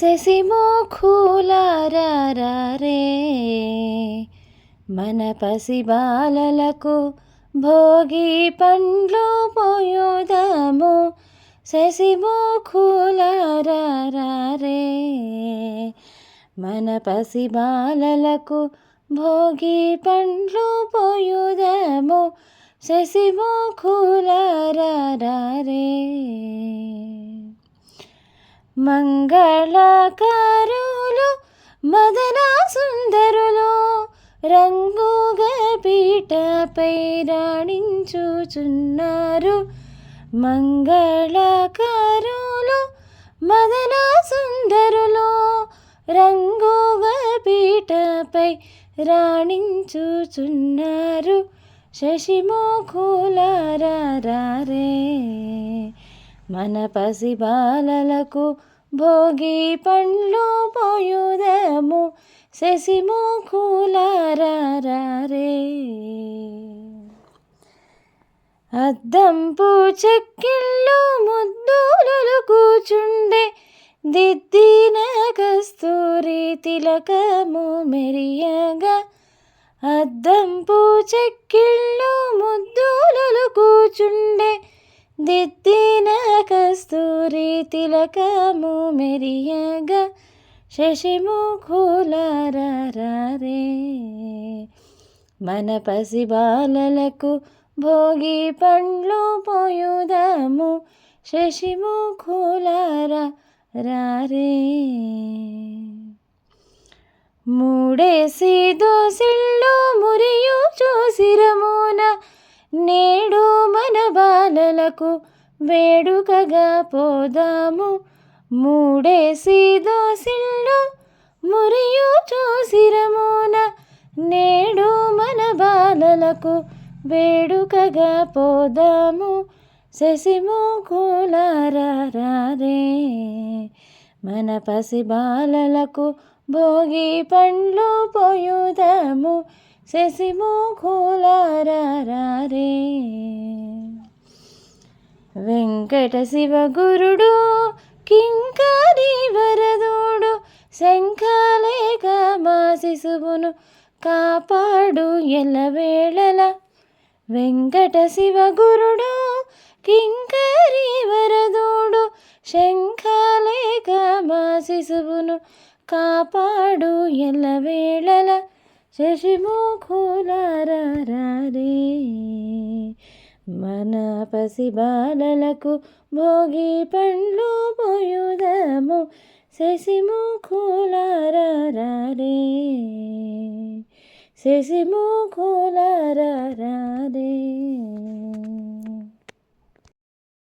శశిమోఖులారే మన పసి బాలలకు భోగి పండ్లు పోయోదము. శశిమోఖులారే మన పసి బాలలకు భోగి పండ్లు పోయుదము. శశిమోఖులారే మంగళకారులు మదన సుందరులు రంగుగా పీటపై రాణించుచున్నారు. మంగళకారులు మదన సుందరులు రంగుగా పీటపై రాణించుచున్నారు. శశిముఖులారే మన పసి బాలలకు భోగి పండ్లు పోయుదము. శశిముఖులారే అద్దంపు చెక్కిళ్ళు ముద్దులు కూచుండే దిద్దిన కస్తూరి తిలకము మెరియగా అద్దంపు చెక్కిళ్ళు ముద్దులు కూచుండే దిద్ది కస్తూరి తిలకము మెరియగా శశిముఖులారే మన పసి బాలలకు భోగి పండ్లు పోయుదము శశిముఖులారా రారే మూడేసి దోసిళ్ళు మురియు చూసిరమున నేడు మన బాలలకు వేడుకగా పోదాము. మూడేసి దోసిళ్ళు మురియు చూసిరమున. నేడు మన బాలలకు వేడుకగా పోదాము. శశిమూకులారే మన పసి బాలలకు భోగి పండ్లు పోయుదాము. శశిమూకులారే వెంకట శివ గురుడు కింకరి వరదోడు శంఖాలేక మా శిశువును కాపాడు ఎల్లవేళల. వెంకట శివ గురుడు కింకరి వరదోడు శంఖాలేక మా శిశువును కాపాడు ఎల్లవేళల. శశిముఖులారే మన పసి బాలలకు భోగి పండ్లు పోయుదము. శశిముఖులారే శశిముఖులారే